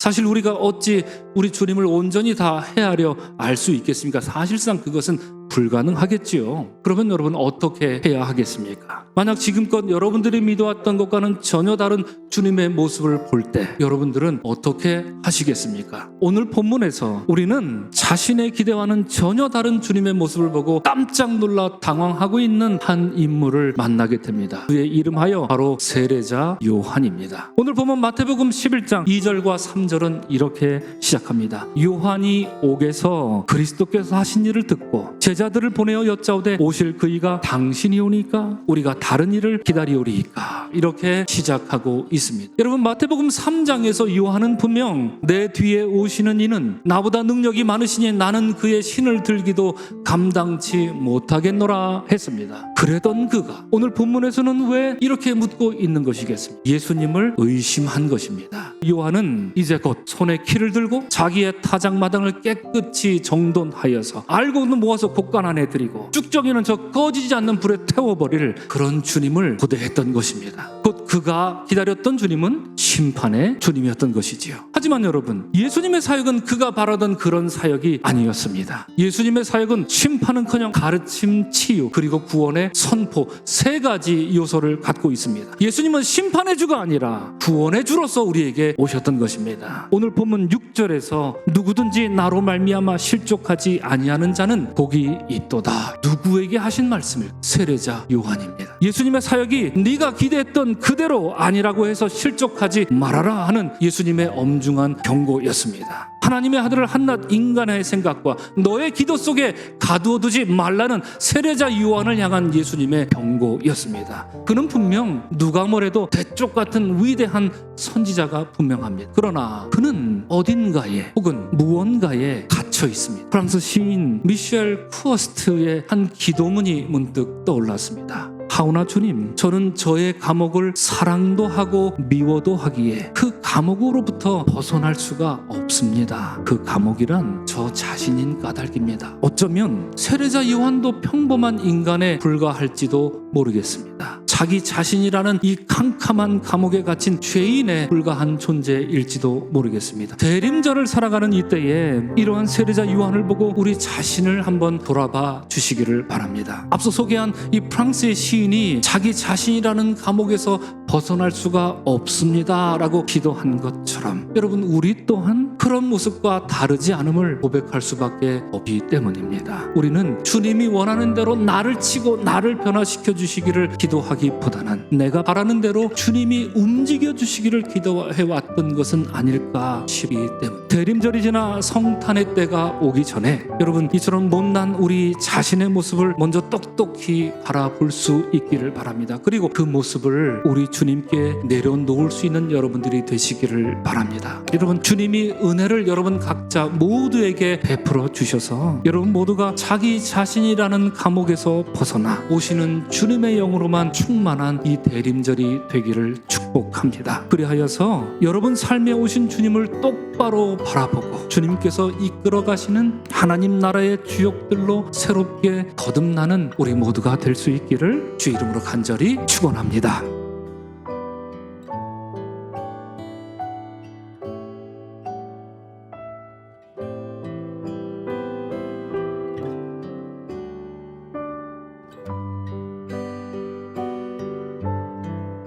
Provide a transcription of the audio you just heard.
사실 우리가 어찌 우리 주님을 온전히 다 헤아려 알 수 있겠습니까? 사실상 그것은 불가능하겠지요. 그러면 여러분 어떻게 해야 하겠습니까? 만약 지금껏 여러분들이 믿어왔던 것과는 전혀 다른 주님의 모습을 볼 때 여러분들은 어떻게 하시겠습니까? 오늘 본문에서 우리는 자신의 기대와는 전혀 다른 주님의 모습을 보고 깜짝 놀라 당황하고 있는 한 인물을 만나게 됩니다. 그의 이름하여 바로 세례자 요한입니다. 오늘 보면 마태복음 11장 2절과 3절은 이렇게 시작합니다. 요한이 옥에서 그리스도께서 하신 일을 듣고 제자 들을 보내어 여짜오되 오실 그이가 당신이 오니까 우리가 다른 일을 기다리오리이까 이렇게 시작하고 있습니다. 여러분 마태복음 3장에서 요한은 분명 내 뒤에 오시는 이는 나보다 능력이 많으시니 나는 그의 신을 들기도 감당치 못하겠노라 했습니다. 그러던 그가 오늘 본문에서는 왜 이렇게 묻고 있는 것이겠습니까? 예수님을 의심한 것입니다. 요한은 이제 곧 손에 키를 들고 자기의 타작마당을 깨끗이 정돈하여서 알고는 모아서 곡간 안에 들이고 쭉정이는 저 꺼지지 않는 불에 태워버릴 그런 주님을 고대했던 것입니다. 곧 그가 기다렸던 주님은 심판의 주님이었던 것이지요. 하지만 여러분, 예수님의 사역은 그가 바라던 그런 사역이 아니었습니다. 예수님의 사역은 심판은커녕 가르침, 치유, 그리고 구원의 선포 세 가지 요소를 갖고 있습니다. 예수님은 심판의 주가 아니라 구원의 주로서 우리에게 오셨던 것입니다. 오늘 본문 6절에서 누구든지 나로 말미암아 실족하지 아니하는 자는 복이 있도다. 누구에게 하신 말씀을 세례자 요한입니다. 예수님의 사역이 네가 기대했던 그대로 아니라고 해서 실족하지 말아라 하는 예수님의 엄중한 경고였습니다. 하나님의 아들을 한낱 인간의 생각과 너의 기도 속에 가두어두지 말라는 세례자 요한을 향한 예수님의 경고였습니다. 그는 분명 누가 뭐래도 대쪽 같은 위대한 선지자가 분명합니다. 그러나 그는 어딘가에 혹은 무언가에 갇혀 있습니다. 프랑스 시인 미셸 쿠어스트의 한 기도문이 문득 떠올랐습니다. 하오나 주님, 저는 저의 감옥을 사랑도 하고 미워도 하기에 그 감옥으로부터 벗어날 수가 없습니다. 그 감옥이란 저 자신인 까닭입니다. 어쩌면 세례자 요한도 평범한 인간에 불과할지도 모르겠습니다. 자기 자신이라는 이 캄캄한 감옥에 갇힌 죄인에 불과한 존재일지도 모르겠습니다. 대림절을 살아가는 이때에 이러한 세례자 요한을 보고 우리 자신을 한번 돌아봐 주시기를 바랍니다. 앞서 소개한 이 프랑스의 시인이 자기 자신이라는 감옥에서 벗어날 수가 없습니다라고 기도한 것처럼 여러분 우리 또한 그런 모습과 다르지 않음을 고백할 수밖에 없기 때문입니다. 우리는 주님이 원하는 대로 나를 치고 나를 변화시켜 주시기를 기도하기보다는 내가 바라는 대로 주님이 움직여 주시기를 기도해 왔던 것은 아닐까 싶기 때문. 대림절이 지나 성탄의 때가 오기 전에 여러분 이처럼 못난 우리 자신의 모습을 먼저 똑똑히 바라볼 수 있기를 바랍니다. 그리고 그 모습을 우리 주님께 내려놓을 수 있는 여러분들이 되시기를 바랍니다. 여러분 주님이 은혜를 여러분 각자 모두에게 베풀어 주셔서 여러분 모두가 자기 자신이라는 감옥에서 벗어나 오시는 주님의 영으로만 충만한 이 대림절이 되기를 축복합니다. 그리하여서 여러분 삶에 오신 주님을 똑바로 바라보고 주님께서 이끌어 가시는 하나님 나라의 주역들로 새롭게 거듭나는 우리 모두가 될 수 있기를 주 이름으로 간절히 축원합니다.